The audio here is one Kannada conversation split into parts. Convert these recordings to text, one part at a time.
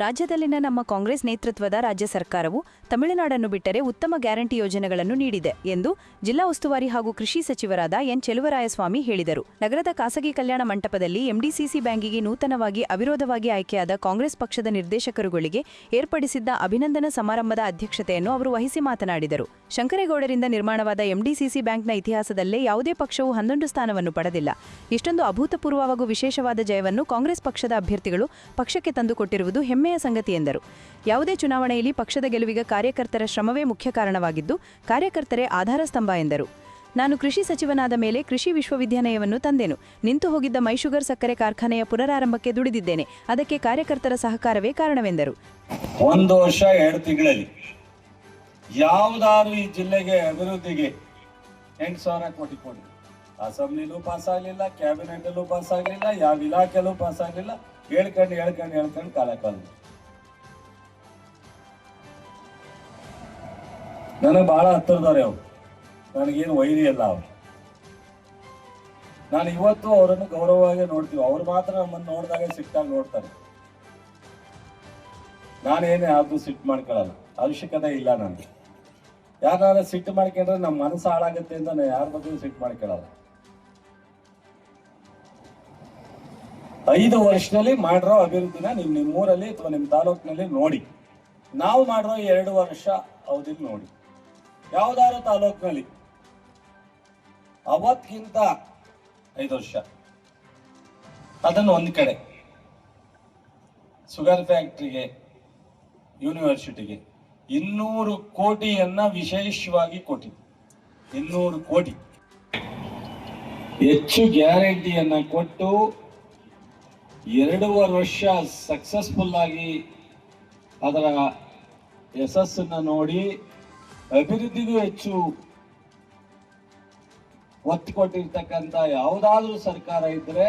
ರಾಜ್ಯದಲ್ಲಿನ ನಮ್ಮ ಕಾಂಗ್ರೆಸ್ ನೇತೃತ್ವದ ರಾಜ್ಯ ಸರ್ಕಾರವು ತಮಿಳುನಾಡನ್ನು ಬಿಟ್ಟರೆ ಉತ್ತಮ ಗ್ಯಾರಂಟಿ ಯೋಜನೆಗಳನ್ನು ನೀಡಿದೆ ಎಂದು ಜಿಲ್ಲಾ ಉಸ್ತುವಾರಿ ಹಾಗೂ ಕೃಷಿ ಸಚಿವರಾದ ಎನ್ ಚೆಲುವರಾಯಸ್ವಾಮಿ ಹೇಳಿದರು. ನಗರದ ಖಾಸಗಿ ಕಲ್ಯಾಣ ಮಂಟಪದಲ್ಲಿ ಎಂಡಿಸಿಸಿ ಬ್ಯಾಂಕಿಗೆ ನೂತನವಾಗಿ ಅವಿರೋಧವಾಗಿ ಆಯ್ಕೆಯಾದ ಕಾಂಗ್ರೆಸ್ ಪಕ್ಷದ ನಿರ್ದೇಶಕರುಗಳಿಗೆ ಏರ್ಪಡಿಸಿದ್ದ ಅಭಿನಂದನಾ ಸಮಾರಂಭದ ಅಧ್ಯಕ್ಷತೆಯನ್ನು ಅವರು ವಹಿಸಿ ಮಾತನಾಡಿದರು. ಶಂಕರೇಗೌಡರಿಂದ ನಿರ್ಮಾಣವಾದ ಎಂಡಿಸಿಸಿ ಬ್ಯಾಂಕ್ನ ಇತಿಹಾಸದಲ್ಲೇ ಯಾವುದೇ ಪಕ್ಷವು ಹನ್ನೊಂದು ಸ್ಥಾನವನ್ನು ಪಡೆದಿಲ್ಲ. ಇಷ್ಟೊಂದು ಅಭೂತಪೂರ್ವ ಹಾಗೂ ವಿಶೇಷವಾದ ಜಯವನ್ನು ಕಾಂಗ್ರೆಸ್ ಪಕ್ಷದ ಅಭ್ಯರ್ಥಿಗಳು ಪಕ್ಷಕ್ಕೆ ತಂದುಕೊಟ್ಟಿರುವುದು ಹೆಮ್ಮೆಯ ಸಂಗತಿ ಎಂದರು. ಯಾವುದೇ ಚುನಾವಣೆಯಲ್ಲಿ ಪಕ್ಷದ ಗೆಲುವಿಗೆ ಕಾರ್ಯಕರ್ತರ ಶ್ರಮವೇ ಮುಖ್ಯ ಕಾರಣವಾಗಿದ್ದು, ಕಾರ್ಯಕರ್ತರೇ ಆಧಾರ ಸ್ತಂಭ ಎಂದರು. ನಾನು ಕೃಷಿ ಸಚಿವನಾದ ಮೇಲೆ ಕೃಷಿ ವಿಶ್ವವಿದ್ಯಾಲಯವನ್ನು ತಂದೆನು. ನಿಂತು ಹೋಗಿದ್ದ ಮೈಶುಗರ್ ಸಕ್ಕರೆ ಕಾರ್ಖಾನೆಯ ಪುನರಾರಂಭಕ್ಕೆ ದುಡಿದಿದ್ದೇನೆ. ಅದಕ್ಕೆ ಕಾರ್ಯಕರ್ತರ ಸಹಕಾರವೇ ಕಾರಣವೆಂದರು. ಒಂದು ವರ್ಷ, ಎರಡು ತಿಂಗಳಲ್ಲಿ ಯಾವುದಾದ್ರೂ ಈ ಜಿಲ್ಲೆಗೆ ಅಭಿವೃದ್ಧಿಗೆ ಎಂಟು ಸಾವಿರ ಕೋಟಿ ಕೊಡಿ. ಅಸೆಂಬ್ಲಿಲೂ ಪಾಸ್ ಆಗಲಿಲ್ಲ ಕ್ಯಾಬಿನೆಟಲ್ಲೂ ಪಾಸ್ ಆಗಲಿಲ್ಲ, ಯಾವ ಇಲಾಖೆಯಲ್ಲೂ ಪಾಸ್ ಆಗಲಿಲ್ಲ. ಹೇಳ್ಕೊಂಡು ಹೇಳ್ಕೊಂಡು ಹೇಳ್ಕೊಂಡು ಕಾಲ ಕಾಲ ನನಗೆ ಬಹಳ ಹತ್ತಿರದವ್ರೆ ಅವರು. ನನಗೇನು ವೈರಿ ಅಲ್ಲ ಅವರು. ನಾನು ಇವತ್ತು ಅವರನ್ನು ಗೌರವವಾಗಿ ನೋಡ್ತೀವಿ. ಅವ್ರು ಮಾತ್ರ ನಮ್ಮನ್ನು ನೋಡಿದಾಗ ಸಿಟ್ಟಾಗಿ ನೋಡ್ತಾರೆ. ನಾನೇನು ಯಾವ್ದು ಸಿಟ್ಟು ಮಾಡ್ಕೊಳ್ಳಲ್ಲ. ಅವಶ್ಯಕತೆ ಇಲ್ಲ ನನಗೆ. ಯಾರಾದ್ರೂ ಸಿಟ್ಟು ಮಾಡ್ಕೊಂಡ್ರೆ ನಮ್ಮ ಮನಸ್ಸು ಹಾಳಾಗುತ್ತೆ ಅಂತ ನಾನು ಯಾರ ಬಗ್ಗೆ ಸಿಟ್ಟು ಮಾಡ್ಕೊಳ್ಳಲ್ಲ. ಐದು ವರ್ಷದಲ್ಲಿ ಮಾಡಿರೋ ಅಭಿವೃದ್ಧಿನ ನೀವು ನಿಮ್ಮ ಊರಲ್ಲಿ ಅಥವಾ ನಿಮ್ಮ ತಾಲೂಕಿನಲ್ಲಿ ನೋಡಿ. ನಾವು ಮಾಡಿರೋ ಎರಡು ವರ್ಷ ಅವಧಿಲಿ ನೋಡಿ. ಯಾವ್ದಾದ್ರು ತಾಲೂಕಿನಲ್ಲಿ. ಅವತ್ತಿಗಿಂತ ಐದು ವರ್ಷ. ಅದನ್ನು ಒಂದ್ ಕಡೆ. ಸುಗರ್ ಫ್ಯಾಕ್ಟ್ರಿಗೆ ಯೂನಿವರ್ಸಿಟಿಗೆ ಇನ್ನೂರು ಕೋಟಿಯನ್ನ ವಿಶೇಷವಾಗಿ ಕೊಟ್ಟಿದೆ ಇನ್ನೂರು ಕೋಟಿ. ಹೆಚ್ಚು ಗ್ಯಾರಂಟಿಯನ್ನ ಕೊಟ್ಟು ಎರಡೂವರೆ ವರ್ಷ ಸಕ್ಸಸ್ಫುಲ್ ಆಗಿ ಅದರ ಯಶಸ್ಸನ್ನು ನೋಡಿ ಅಭಿವೃದ್ಧಿಗೂ ಹೆಚ್ಚು ಒತ್ತು ಕೊಟ್ಟಿರ್ತಕ್ಕಂಥ ಯಾವುದಾದ್ರೂ ಸರ್ಕಾರ ಇದ್ರೆ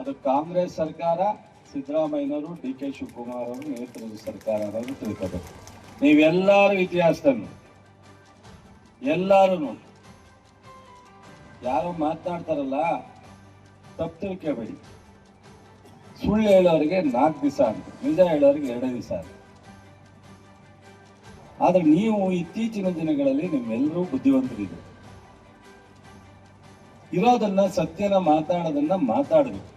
ಅದು ಕಾಂಗ್ರೆಸ್ ಸರ್ಕಾರ, ಸಿದ್ದರಾಮಯ್ಯನವರು, ಡಿ ಕೆ ಶಿವಕುಮಾರ್ ಅವರು ನೇತೃತ್ವದ ಸರ್ಕಾರ ಅನ್ನೋದು ತಿಳ್ಕೋಬೇಕು. ನೀವೆಲ್ಲರೂ ಇತಿಹಾಸದಲ್ಲಿ ಎಲ್ಲರೂ ಯಾರು ಮಾತನಾಡ್ತಾರಲ್ಲ, ತಪ್ಪು ತಿಳ್ಕೋಬೇಡಿ. ಸುಳ್ಳು ಹೇಳೋರಿಗೆ ನಾಲ್ಕು ದಿವಸ ಅಂತ, ನಿಜ ಹೇಳೋರಿಗೆ ಎರಡು ದಿವಸ ಅಂತ. ಆದ್ರೆ ನೀವು ಇತ್ತೀಚಿನ ದಿನಗಳಲ್ಲಿ ನಿಮ್ಮೆಲ್ಲರೂ ಬುದ್ಧಿವಂತರಿದ್ದೀರಿ. ಇರೋದನ್ನ ಸತ್ಯನ ಮಾತಾಡೋದನ್ನ ಮಾತಾಡಬೇಕು.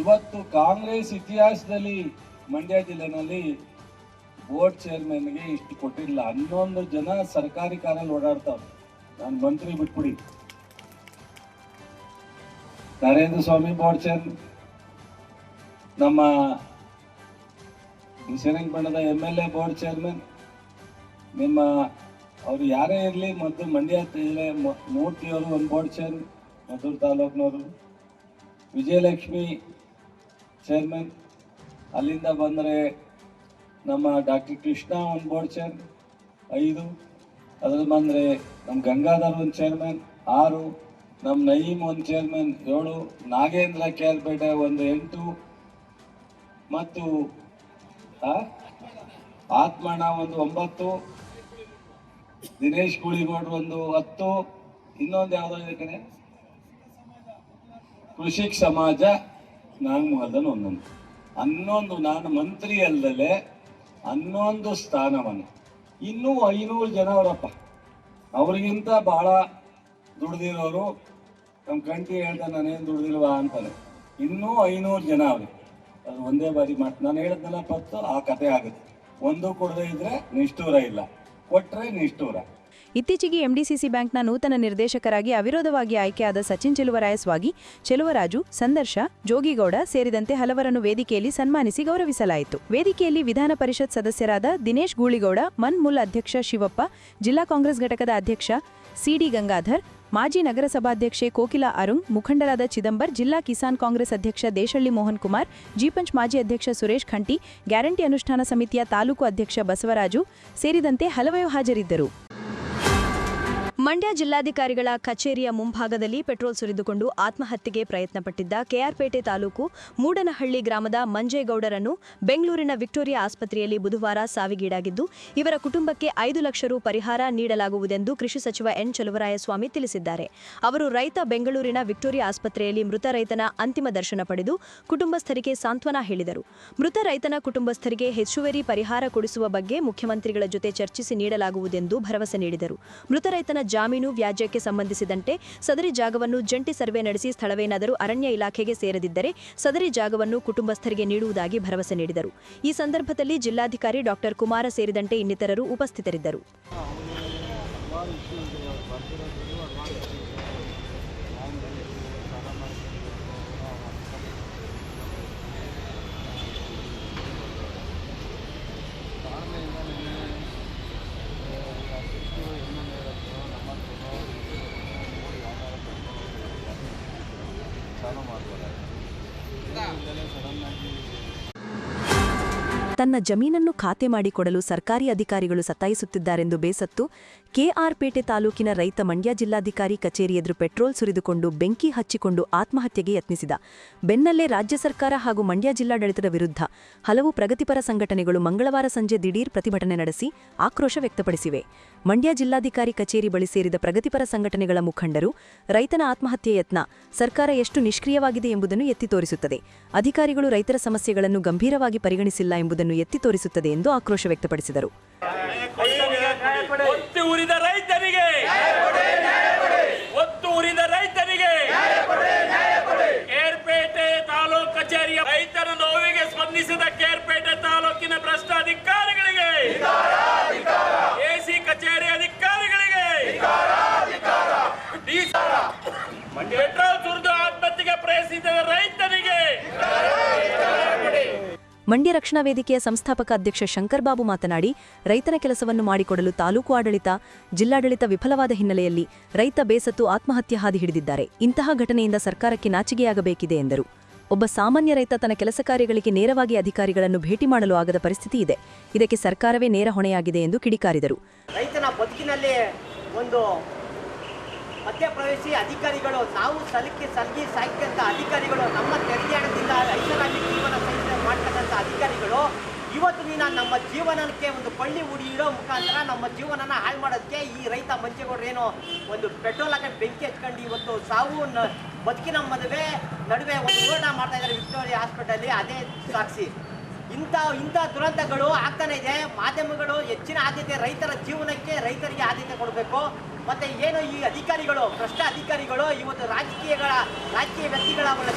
ಇವತ್ತು ಕಾಂಗ್ರೆಸ್ ಇತಿಹಾಸದಲ್ಲಿ ಮಂಡ್ಯ ಜಿಲ್ಲೆನಲ್ಲಿ ಬೋರ್ಡ್ ಚೇರ್ಮನ್ಗೆ ಇಷ್ಟು ಕೊಟ್ಟಿಲ್ಲ. ಹನ್ನೊಂದು ಜನ ಸರ್ಕಾರಿ ಕಾರಲ್ಲಿ ಓಡಾಡ್ತಾವ್ ನಾನು ಮಂತ್ರಿ ಬಿಟ್ಬಿಡಿ. ನರೇಂದ್ರ ಸ್ವಾಮಿ ಬೋರ್ಡ್ ಚೇರ್, ನಮ್ಮ ಶ್ರೀರಂಗ ಬಣ್ಣದ M L A board chairman ನಿಮ್ಮ, ಅವರು ಯಾರೇ ಇರಲಿ, ಮತ್ತು ಮಂಡ್ಯ ಜಿಲ್ಲೆ ಮೂರ್ತಿಯವರು ಒಂದು ಬೋರ್ಡ್ ಚೇರ್ ಮದ್ದೂರು ತಾಲೂಕಿನವರು, ವಿಜಯಲಕ್ಷ್ಮಿ ಚೇರ್ಮನ್ ಅಲ್ಲಿಂದ ಬಂದರೆ ನಮ್ಮ ಡಾಕ್ಟರ್ ಕೃಷ್ಣ ಒಂದು ಬೋರ್ಡ್ ಚೇರ್ ಐದು. ಅದ್ರಲ್ಲಿ ಬಂದರೆ ನಮ್ಮ ಗಂಗಾಧರ್ ಒಂದು ಚೇರ್ಮನ್ ಆರು. ನಮ್ಮ ನಯೀಮ್ ಒಂದು ಚೇರ್ಮನ್ ಏಳು. ನಾಗೇಂದ್ರ ಕೇರ್ಪೇಟೆ ಒಂದು ಎಂಟು. ಮತ್ತು ಆತ್ಮಣ ಒಂದು ಒಂಬತ್ತು. ದಿನೇಶ್ ಗುಳಿಗೌಡ್ರು ಒಂದು ಹತ್ತು, ಇನ್ನೊಂದು ಯಾವುದೋ ಇದೆ ಕಣೆ? ಕೃಷಿಕ್ ಸಮಾಜ ನಾಗಮಹಲ್ದಲ್ಲಿ ಒಂದೊಂದು. ಹನ್ನೊಂದು ನಾನು ಮಂತ್ರಿ ಅಲ್ಲದೆ ಹನ್ನೊಂದು ಸ್ಥಾನವನ್ನು. ಇನ್ನೂ ಐನೂರು ಜನ ಅವರಪ್ಪ. ಅವ್ರಿಗಿಂತ ಬಹಳ ದುಡ್ದಿರೋರು ನಮ್ಮ ಕಂಟಿ ಹೇಳ್ದ ನಾನೇನು ದುಡ್ದಿಲ್ವಾ ಅಂತಾನೆ. ಇನ್ನೂ ಐನೂರು ಜನ ಅವ್ರಿಗೆ ಅದು ಒಂದೇ ಬಾರಿ ಮಾಡಿ ನಾನು ಹೇಳಿದ್ನಲ್ಲ ಪತ್ತು, ಆ ಕತೆ ಆಗುತ್ತೆ. ಒಂದು ಕೊಡದೇ ಇದ್ರೆ ನಿಷ್ಠೂರ ಇಲ್ಲ. ಕೊಟ್ರೆ ನಿಷ್ಠೂರ. ಇತ್ತೀಚೆಗೆ ಎಂಡಿಸಿಸಿ ಬ್ಯಾಂಕ್ನ ನೂತನ ನಿರ್ದೇಶಕರಾಗಿ ಅವಿರೋಧವಾಗಿ ಆಯ್ಕೆಯಾದ ಸಚಿನ್ ಚೆಲುವರಾಯಸ್ವಾಗಿ ಚೆಲುವರಾಜು, ಸಂದರ್ಶ, ಜೋಗಿಗೌಡ ಸೇರಿದಂತೆ ಹಲವರನ್ನು ವೇದಿಕೆಯಲ್ಲಿ ಸನ್ಮಾನಿಸಿ ಗೌರವಿಸಲಾಯಿತು. ವೇದಿಕೆಯಲ್ಲಿ ವಿಧಾನ ಪರಿಷತ್ ಸದಸ್ಯರಾದ ದಿನೇಶ್ ಗೂಳಿಗೌಡ ಮನ್ ಮುಲ್ ಅಧ್ಯಕ್ಷ ಶಿವಪ್ಪ, ಜಿಲ್ಲಾ ಕಾಂಗ್ರೆಸ್ ಘಟಕದ ಅಧ್ಯಕ್ಷ ಸಿಡಿ ಗಂಗಾಧರ್, ಮಾಜಿ ನಗರಸಭಾಧ್ಯಕ್ಷೆ ಕೋಕಿಲಾ ಅರುಣ್, ಮುಖಂಡರಾದ ಚಿದಂಬರ್, ಜಿಲ್ಲಾ ಕಿಸಾನ್ ಕಾಂಗ್ರೆಸ್ ಅಧ್ಯಕ್ಷ ದೇಶಳ್ಳಿ ಮೋಹನ್ ಕುಮಾರ್ ಜಿಪಂಚ್ ಮಾಜಿ ಅಧ್ಯಕ್ಷ ಸುರೇಶ್ ಖಂಟಿ, ಗ್ಯಾರಂಟಿ ಅನುಷ್ಠಾನ ಸಮಿತಿಯ ತಾಲೂಕು ಅಧ್ಯಕ್ಷ ಬಸವರಾಜು ಸೇರಿದಂತೆ ಹಲವರು ಹಾಜರಿದ್ದರು. ಮಂಡ್ಯ ಜಿಲ್ಲಾಧಿಕಾರಿಗಳ ಕಚೇರಿಯ ಮುಂಭಾಗದಲ್ಲಿ ಪೆಟ್ರೋಲ್ ಸುರಿದುಕೊಂಡು ಆತ್ಮಹತ್ಯೆಗೆ ಪ್ರಯತ್ನಪಟ್ಟಿದ್ದ ಕೆಆರ್ಪೇಟೆ ತಾಲೂಕು ಮೂಡನಹಳ್ಳಿ ಗ್ರಾಮದ ಮಂಜೇಗೌಡರನ್ನು ಬೆಂಗಳೂರಿನ ವಿಕ್ಟೋರಿಯಾ ಆಸ್ಪತ್ರೆಯಲ್ಲಿ ಬುಧವಾರ ಸಾವಿಗೀಡಾಗಿದ್ದು, ಇವರ ಕುಟುಂಬಕ್ಕೆ ಐದು ಲಕ್ಷ ರು ಪರಿಹಾರ ನೀಡಲಾಗುವುದೆಂದು ಕೃಷಿ ಸಚಿವ ಎನ್ ಚಲುವರಾಯಸ್ವಾಮಿ ತಿಳಿಸಿದ್ದಾರೆ. ಅವರು ರೈತ ಬೆಂಗಳೂರಿನ ವಿಕ್ಟೋರಿಯಾ ಆಸ್ಪತ್ರೆಯಲ್ಲಿ ಮೃತ ರೈತನ ಅಂತಿಮ ದರ್ಶನ ಪಡೆದು ಕುಟುಂಬಸ್ಥರಿಗೆ ಸಾಂತ್ವನ ಹೇಳಿದರು. ಮೃತ ರೈತನ ಕುಟುಂಬಸ್ಥರಿಗೆ ಹೆಚ್ಚುವರಿ ಪರಿಹಾರ ಕೊಡಿಸುವ ಬಗ್ಗೆ ಮುಖ್ಯಮಂತ್ರಿಗಳ ಜೊತೆ ಚರ್ಚಿಸಿ ನೀಡಲಾಗುವುದೆಂದು ಭರವಸೆ ನೀಡಿದರು. ಮೃತ ರೈತನ ಜಾಮೀನು ವ್ಯಾಜ್ಯಕ್ಕೆ ಸಂಬಂಧಿಸಿದಂತೆ ಸದರಿ ಜಾಗವನ್ನು ಜಂಟಿ ಸರ್ವೆ ನಡೆಸಿ ಸ್ಥಳವೇನಾದರೂ ಅರಣ್ಯ ಇಲಾಖೆಗೆ ಸೇರದಿದ್ದರೆ ಸದರಿ ಜಾಗವನ್ನು ಕುಟುಂಬಸ್ಥರಿಗೆ ನೀಡುವುದಾಗಿ ಭರವಸೆ ನೀಡಿದರು. ಈ ಸಂದರ್ಭದಲ್ಲಿ ಜಿಲ್ಲಾಧಿಕಾರಿ ಡಾಕ್ಟರ್ ಕುಮಾರ ಸೇರಿದಂತೆ ಇನ್ನಿತರರು ಉಪಸ್ಥಿತರಿದ್ದರು. ತನ್ನ ಜಮೀನನ್ನು ಖಾತೆ ಮಾಡಿಕೊಡಲು ಸರ್ಕಾರಿ ಅಧಿಕಾರಿಗಳು ಸತಾಯಿಸುತ್ತಿದ್ದಾರೆಂದು ಬೇಸತ್ತು, ಕೆಆರ್ಪೇಟೆ ತಾಲೂಕಿನ ರೈತ ಮಂಡ್ಯ ಜಿಲ್ಲಾಧಿಕಾರಿ ಕಚೇರಿ ಎದುರು ಪೆಟ್ರೋಲ್ ಸುರಿದುಕೊಂಡು ಬೆಂಕಿ ಹಚ್ಚಿಕೊಂಡು ಆತ್ಮಹತ್ಯೆಗೆ ಯತ್ನಿಸಿದ. ಬೆನ್ನಲ್ಲೇ ರಾಜ್ಯ ಸರ್ಕಾರ ಹಾಗೂ ಮಂಡ್ಯ ಜಿಲ್ಲಾಡಳಿತದ ವಿರುದ್ಧ ಹಲವು ಪ್ರಗತಿಪರ ಸಂಘಟನೆಗಳು ಮಂಗಳವಾರ ಸಂಜೆ ದಿಢೀರ್ ಪ್ರತಿಭಟನೆ ನಡೆಸಿ ಆಕ್ರೋಶ ವ್ಯಕ್ತಪಡಿಸಿವೆ. ಮಂಡ್ಯ ಜಿಲ್ಲಾಧಿಕಾರಿ ಕಚೇರಿ ಬಳಿ ಸೇರಿದ ಪ್ರಗತಿಪರ ಸಂಘಟನೆಗಳ ಮುಖಂಡರು, ರೈತನ ಆತ್ಮಹತ್ಯೆ ಯತ್ನ ಸರ್ಕಾರ ಎಷ್ಟು ನಿಷ್ಕ್ರಿಯವಾಗಿದೆ ಎಂಬುದನ್ನು ಎತ್ತಿ ತೋರಿಸುತ್ತದೆ. ಅಧಿಕಾರಿಗಳು ರೈತರ ಸಮಸ್ಯೆಗಳನ್ನು ಗಂಭೀರವಾಗಿ ಪರಿಗಣಿಸಿಲ್ಲ ಎಂಬುದನ್ನು ಎತ್ತಿ ತೋರಿಸುತ್ತದೆ ಎಂದು ಆಕ್ರೋಶ ವ್ಯಕ್ತಪಡಿಸಿದರು. ಕೇರ್ಪೇಟೆ ತಾಲೂಕಿನ ಭ್ರಷ್ಟ ಪೆಟ್ರೋಲ್ ಸುರಿದು ಆತ್ಮಹತ್ಯೆಗೆ ಪ್ರಯತ್ನಿಸಿದ ರೈತನಿಗೆ. ಮಂಡ್ಯ ರಕ್ಷಣಾ ವೇದಿಕೆಯ ಸಂಸ್ಥಾಪಕ ಅಧ್ಯಕ್ಷ ಶಂಕರ್ ಬಾಬು ಮಾತನಾಡಿ ರೈತನ ಕೆಲಸವನ್ನು ಮಾಡಿಕೊಡಲು ತಾಲೂಕು ಆಡಳಿತ ಜಿಲ್ಲಾಡಳಿತ ವಿಫಲವಾದ ಹಿನ್ನೆಲೆಯಲ್ಲಿ ರೈತ ಬೇಸತ್ತು ಆತ್ಮಹತ್ಯೆ ಹಾದಿ ಹಿಡಿದಿದ್ದಾರೆ. ಇಂತಹ ಘಟನೆಯಿಂದ ಸರ್ಕಾರಕ್ಕೆ ನಾಚಿಗೆಯಾಗಬೇಕಿದೆ ಎಂದರು. ಒಬ್ಬ ಸಾಮಾನ್ಯ ರೈತ ತನ್ನ ಕೆಲಸ ಕಾರ್ಯಗಳಿಗೆ ನೇರವಾಗಿ ಅಧಿಕಾರಿಗಳನ್ನು ಭೇಟಿ ಮಾಡಲು ಆಗದ ಪರಿಸ್ಥಿತಿ ಇದೆ. ಇದಕ್ಕೆ ಸರ್ಕಾರವೇ ನೇರ ಹೊಣೆಯಾಗಿದೆ ಎಂದು ಕಿಡಿಕಾರಿದರು. ರೈತನ ಬದುಕಿನಲ್ಲಿ ಒಂದು ಮಧ್ಯಪ್ರವೇಶಿ ಅಧಿಕಾರಿಗಳು ನಾವು ಸಲಕಿ ಸಲಗಿ ಸಾಯ್ತಂಥ ಅಧಿಕಾರಿಗಳು ನಮ್ಮ ತೆರಿಗೆ ಹಣದಿಂದ ರೈತರಾಗಿ ಜೀವನ ಸಹಿತ ಮಾಡ್ತಕ್ಕಂಥ ಅಧಿಕಾರಿಗಳು, ಇವತ್ತು ದಿನ ನಮ್ಮ ಜೀವನಕ್ಕೆ ಒಂದು ಪಳ್ಳಿ ಇಡೋ ಮುಖಾಂತರ ನಮ್ಮ ಜೀವನನ ಹಾಳು ಮಾಡೋದಕ್ಕೆ ಈ ರೈತ ಏನು ಒಂದು ಪೆಟ್ರೋಲ್ ಹಾಕೊಂಡು ಬೆಂಕಿ ಹಚ್ಕೊಂಡು ಇವತ್ತು ಸಾವು ಬದುಕಿನ ಮದುವೆ ನಡುವೆ ಒಂದು ಹೋರಾಟ ಮಾಡ್ತಾ ಇದ್ದಾರೆ ವಿಕ್ಟೋರಿಯಾ ಹಾಸ್ಪಿಟಲ್ಲಿ ಅದೇ ಸಾಕ್ಷಿ. ಇಂಥ ಇಂಥ ದುರಂತಗಳು ಆಗ್ತಾನೆ ಇದೆ. ಮಾಧ್ಯಮಗಳು ಹೆಚ್ಚಿನ ಆದ್ಯತೆ ರೈತರ ಜೀವನಕ್ಕೆ, ರೈತರಿಗೆ ಆದ್ಯತೆ ಕೊಡಬೇಕು. ಮತ್ತೆ ಏನು ಈ ಅಧಿಕಾರಿಗಳು, ಭ್ರಷ್ಟ ಅಧಿಕಾರಿಗಳು ಇವತ್ತು ರಾಜಕೀಯಗಳ, ರಾಜಕೀಯ ವ್ಯಕ್ತಿಗಳ ಅವರ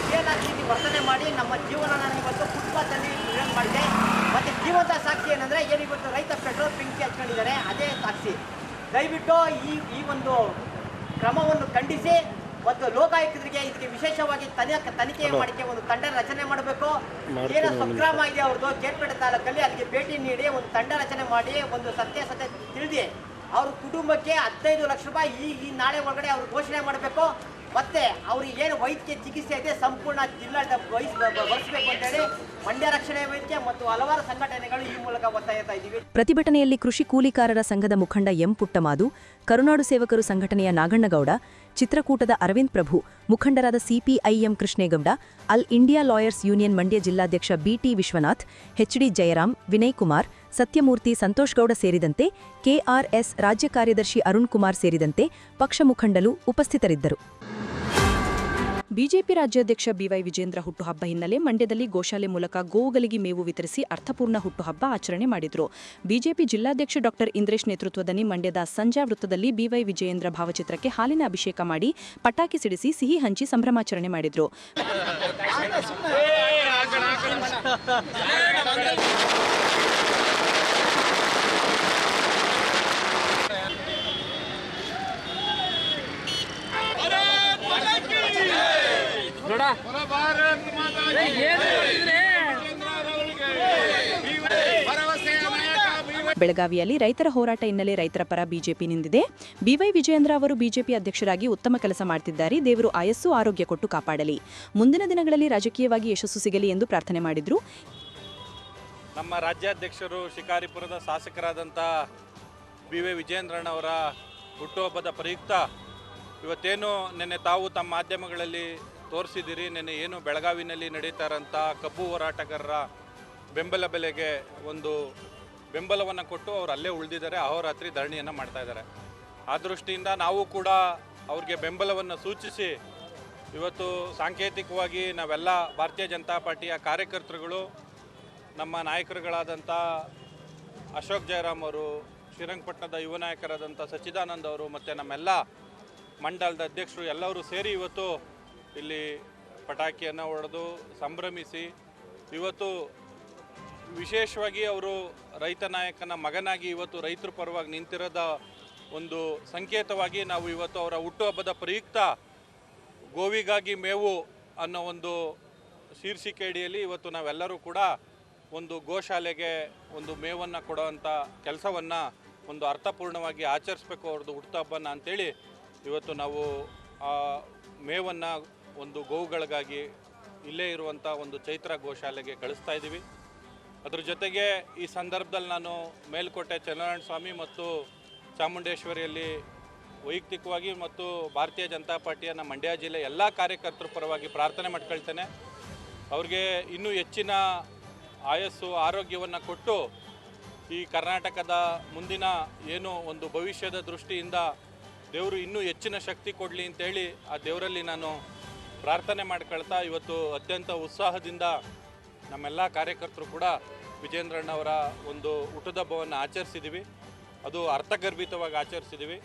ರೀತಿ ವರ್ತನೆ ಮಾಡಿ ನಮ್ಮ ಜೀವನನ ಇವತ್ತು ಫುಟ್ಪಾತಲ್ಲಿ ಮಾಡಿದೆ. ಮತ್ತೆ ಜೀವಂತ ಸಾಕ್ಷಿ ಏನಂದ್ರೆ ಏನು ಇವತ್ತು ರೈತ ಪೆಟ್ರೋಲ್ ಬೆಂಕಿ ಹಚ್ಕೊಂಡಿದ್ದಾರೆ. ಅದೇ ಸಾಕ್ಷಿ. ದಯವಿಟ್ಟು ಈ ಈ ಒಂದು ಕ್ರಮವನ್ನು ಖಂಡಿಸಿ. ಮತ್ತು ಲೋಕಾಯುಕ್ತರಿಗೆ ಇದಕ್ಕೆ ವಿಶೇಷವಾಗಿ ತನಿಖೆ ತನಿಖೆ ಮಾಡಿಕೆ ಒಂದು ತಂಡ ರಚನೆ ಮಾಡಬೇಕು. ಏನ ಸಂಕ್ರಮ ಇದೆ ಅವ್ರದ್ದು ಕೇರ್ಪೇಟೆ ತಾಲೂಕಲ್ಲಿ ಅಲ್ಲಿಗೆ ಭೇಟಿ ನೀಡಿ ಒಂದು ತಂಡ ರಚನೆ ಮಾಡಿ ಒಂದು ಸತ್ಯ ಸತ್ಯ ತಿಳಿದಿ. ಅವ್ರ ಕುಟುಂಬಕ್ಕೆ ಹದಿನೈದು ಲಕ್ಷ ರೂಪಾಯಿ ಈ ಈ ನಾಳೆ ಒಳಗಡೆ ಅವ್ರು ಘೋಷಣೆ ಮಾಡಬೇಕು. ಮತ್ತೆ ಅವ್ರಿಗೆ ಏನು ವೈದ್ಯಕೀಯ ಚಿಕಿತ್ಸೆ ಇದೆ, ಸಂಪೂರ್ಣ ಜಿಲ್ಲಾ ವಹಿಸಬೇಕು ಅಂತ ಹೇಳಿ ಮಂಡ್ಯ ರಕ್ಷಣೆ ವೈದ್ಯ ಮತ್ತು ಹಲವಾರು ಸಂಘಟನೆಗಳು ಈ ಮೂಲಕ ಒತ್ತಾಯಿಸ್ತಾ ಇದ್ದೀವಿ. ಪ್ರತಿಭಟನೆಯಲ್ಲಿ ಕೃಷಿ ಕೂಲಿಕಾರರ ಸಂಘದ ಮುಖಂಡ ಎಂ ಪುಟ್ಟಮಾದು, ಕರುನಾಡು ಸೇವಕರು ಸಂಘಟನೆಯ ನಾಗಣ್ಣಗೌಡ, ಚಿತ್ರಕೂಟದ ಅರವಿಂದ್ ಪ್ರಭು, ಮುಖಂಡರಾದ ಸಿಪಿಐಎಂ ಕೃಷ್ಣೇಗೌಡ, ಅಲ್ ಇಂಡಿಯಾ ಲಾಯರ್ಸ್ ಯೂನಿಯನ್ ಮಂಡ್ಯ ಜಿಲ್ಲಾಧ್ಯಕ್ಷ ಬಿಟಿ ವಿಶ್ವನಾಥ್ ಎಚ್ಡಿ ಜಯರಾಮ್, ವಿನಯ್ ಕುಮಾರ್ ಸತ್ಯಮೂರ್ತಿ ಸಂತೋಷ್ಗೌಡ ಸೇರಿದಂತೆ ಕೆಆರ್ಎಸ್ ರಾಜ್ಯ ಕಾರ್ಯದರ್ಶಿ ಅರುಣ್ ಕುಮಾರ್ ಸೇರಿದಂತೆ ಪಕ್ಷ ಮುಖಂಡರು ಉಪಸ್ಥಿತರಿದ್ದರು ಬಿಜೆಪಿ ರಾಜ್ಯಾಧ್ಯಕ್ಷ ಬಿವೈ ವಿಜೇಂದ್ರ ಹುಟ್ಟುಹಬ್ಬ ಹಿನ್ನೆಲೆ ಮಂಡ್ಯದಲ್ಲಿ ಗೋಶಾಲೆ ಮೂಲಕ ಗೋವುಗಳಿಗೆ ಮೇವು ವಿತರಿಸಿ ಅರ್ಥಪೂರ್ಣ ಹುಟ್ಟುಹಬ್ಬ ಆಚರಣೆ ಮಾಡಿದರು ಬಿಜೆಪಿ ಜಿಲ್ಲಾಧ್ಯಕ್ಷ ಡಾಕ್ಟರ್ ಇಂದ್ರೇಶ್ ನೇತೃತ್ವದಲ್ಲಿ ಮಂಡ್ಯದ ಸಂಜಾ ವೃತ್ತದಲ್ಲಿ ಬಿವೈ ವಿಜಯೇಂದ್ರ ಭಾವಚಿತ್ರಕ್ಕೆ ಹಾಲಿನ ಅಭಿಷೇಕ ಮಾಡಿ ಪಟಾಕಿ ಸಿಡಿಸಿ ಸಿಹಿ ಹಂಚಿ ಸಂಭ್ರಮಾಚರಣೆ ಮಾಡಿದರು ಬೆಳಗಾವಿಯಲ್ಲಿ ರೈತರ ಹೋರಾಟ ಹಿನ್ನೆಲೆ ರೈತರ ಪರ ಬಿಜೆಪಿ ನಿಂದಿದೆ ಬಿವೈ ವಿಜಯೇಂದ್ರ ಅವರು ಬಿಜೆಪಿ ಅಧ್ಯಕ್ಷರಾಗಿ ಉತ್ತಮ ಕೆಲಸ ಮಾಡುತ್ತಿದ್ದಾರೆ ದೇವರು ಆಯಸ್ಸು ಆರೋಗ್ಯ ಕೊಟ್ಟು ಕಾಪಾಡಲಿ. ಮುಂದಿನ ದಿನಗಳಲ್ಲಿ ರಾಜಕೀಯವಾಗಿ ಯಶಸ್ಸು ಸಿಗಲಿ ಎಂದು ಪ್ರಾರ್ಥನೆ ಮಾಡಿದರು. ನಮ್ಮ ರಾಜ್ಯಾಧ್ಯಕ್ಷರು ಶಿಕಾರಿಪುರದ ಶಾಸಕರಾದಂಥ ಬಿ ವೈ ವಿಜಯೇಂದ್ರಣ್ಣವರ ಹುಟ್ಟುಹಬ್ಬದ ಪ್ರಯುಕ್ತ ಇವತ್ತೇನು ನಿನ್ನೆ ತಾವು ತಮ್ಮ ಮಾಧ್ಯಮಗಳಲ್ಲಿ ತೋರಿಸಿದ್ದೀರಿ, ನಿನ್ನೆ ಏನು ಬೆಳಗಾವಿನಲ್ಲಿ ನಡೀತಾ ಇರೋಂಥ ಕಬ್ಬು ಹೋರಾಟಗಾರರ ಬೆಂಬಲ ಬೆಲೆಗೆ ಒಂದು ಬೆಂಬಲವನ್ನು ಕೊಟ್ಟು ಅವ್ರು ಅಲ್ಲೇ ಉಳಿದಿದ್ದಾರೆ, ಅಹೋರಾತ್ರಿ ಧರಣಿಯನ್ನು ಮಾಡ್ತಾ ಇದ್ದಾರೆ. ಆ ದೃಷ್ಟಿಯಿಂದ ನಾವು ಕೂಡ ಅವ್ರಿಗೆ ಬೆಂಬಲವನ್ನು ಸೂಚಿಸಿ, ಇವತ್ತು ಸಾಂಕೇತಿಕವಾಗಿ ನಾವೆಲ್ಲ ಭಾರತೀಯ ಜನತಾ ಪಾರ್ಟಿಯ ಕಾರ್ಯಕರ್ತರುಗಳು, ನಮ್ಮ ನಾಯಕರುಗಳಾದಂಥ ಅಶೋಕ್ ಜಯರಾಮ್ ಅವರು, ಶ್ರೀರಂಗಪಟ್ಟಣದ ಯುವ ನಾಯಕರಾದಂಥ ಸಚ್ಚಿದಾನಂದ್ ಅವರು ಮತ್ತು ನಮ್ಮೆಲ್ಲ ಮಂಡಲದ ಅಧ್ಯಕ್ಷರು ಎಲ್ಲರೂ ಸೇರಿ ಇವತ್ತು ಇಲ್ಲಿ ಪಟಾಕಿಯನ್ನು ಹೊಡೆದು ಸಂಭ್ರಮಿಸಿ, ಇವತ್ತು ವಿಶೇಷವಾಗಿ ಅವರು ರೈತ ನಾಯಕನ ಮಗನಾಗಿ ಇವತ್ತು ರೈತರ ಪರವಾಗಿ ನಿಂತಿರೋದ ಒಂದು ಸಂಕೇತವಾಗಿ ನಾವು ಇವತ್ತು ಅವರ ಹುಟ್ಟುಹಬ್ಬದ ಪ್ರಯುಕ್ತ ಗೋವಿಗಾಗಿ ಮೇವು ಅನ್ನೋ ಒಂದು ಶೀರ್ಷಿಕೆ ಅಡಿಯಲ್ಲಿ ಇವತ್ತು ನಾವೆಲ್ಲರೂ ಕೂಡ ಒಂದು ಗೋಶಾಲೆಗೆ ಒಂದು ಮೇವನ್ನು ಕೊಡೋವಂಥ ಕೆಲಸವನ್ನು ಒಂದು ಅರ್ಥಪೂರ್ಣವಾಗಿ ಆಚರಿಸ್ಬೇಕು ಅವ್ರದ್ದು ಹುಟ್ಟುಹಬ್ಬನ ಅಂಥೇಳಿ ಇವತ್ತು ನಾವು ಆ ಮೇವನ್ನು ಒಂದು ಗೋವುಗಳಿಗಾಗಿ ಇಲ್ಲೇ ಇರುವಂಥ ಒಂದು ಚೈತ್ರ ಗೋಶಾಲೆಗೆ ಕಳಿಸ್ತಾ ಇದ್ದೀವಿ. ಅದ್ರ ಜೊತೆಗೆ ಈ ಸಂದರ್ಭದಲ್ಲಿ ನಾನು ಮೇಲ್ಕೋಟೆ ಚಂದ್ರನಾರಾಯಣ ಸ್ವಾಮಿ ಮತ್ತು ಚಾಮುಂಡೇಶ್ವರಿಯಲ್ಲಿ ವೈಯಕ್ತಿಕವಾಗಿ ಮತ್ತು ಭಾರತೀಯ ಜನತಾ ಪಾರ್ಟಿಯ ನಮ್ಮ ಮಂಡ್ಯ ಜಿಲ್ಲೆ ಎಲ್ಲ ಕಾರ್ಯಕರ್ತರ ಪರವಾಗಿ ಪ್ರಾರ್ಥನೆ ಮಾಡ್ಕೊಳ್ತೇನೆ. ಅವ್ರಿಗೆ ಇನ್ನೂ ಹೆಚ್ಚಿನ ಆಯಸ್ಸು, ಆರೋಗ್ಯವನ್ನು ಕೊಟ್ಟು ಈ ಕರ್ನಾಟಕದ ಮುಂದಿನ ಏನು ಒಂದು ಭವಿಷ್ಯದ ದೃಷ್ಟಿಯಿಂದ ದೇವರು ಇನ್ನೂ ಹೆಚ್ಚಿನ ಶಕ್ತಿ ಕೊಡಲಿ ಅಂತೇಳಿ ಆ ದೇವರಲ್ಲಿ ನಾನು ಪ್ರಾರ್ಥನೆ ಮಾಡ್ಕೊಳ್ತಾ ಇವತ್ತು ಅತ್ಯಂತ ಉತ್ಸಾಹದಿಂದ ನಮ್ಮೆಲ್ಲ ಕಾರ್ಯಕರ್ತರು ಕೂಡ ವಿಜೇಂದ್ರಣ್ಣವರ ಒಂದು ಹುಟ್ಟುಹಬ್ಬವನ್ನು ಆಚರಿಸಿದ್ದೀವಿ ಅದು ಅರ್ಥಗರ್ಭಿತವಾಗಿ ಆಚರಿಸಿದ್ದೀವಿ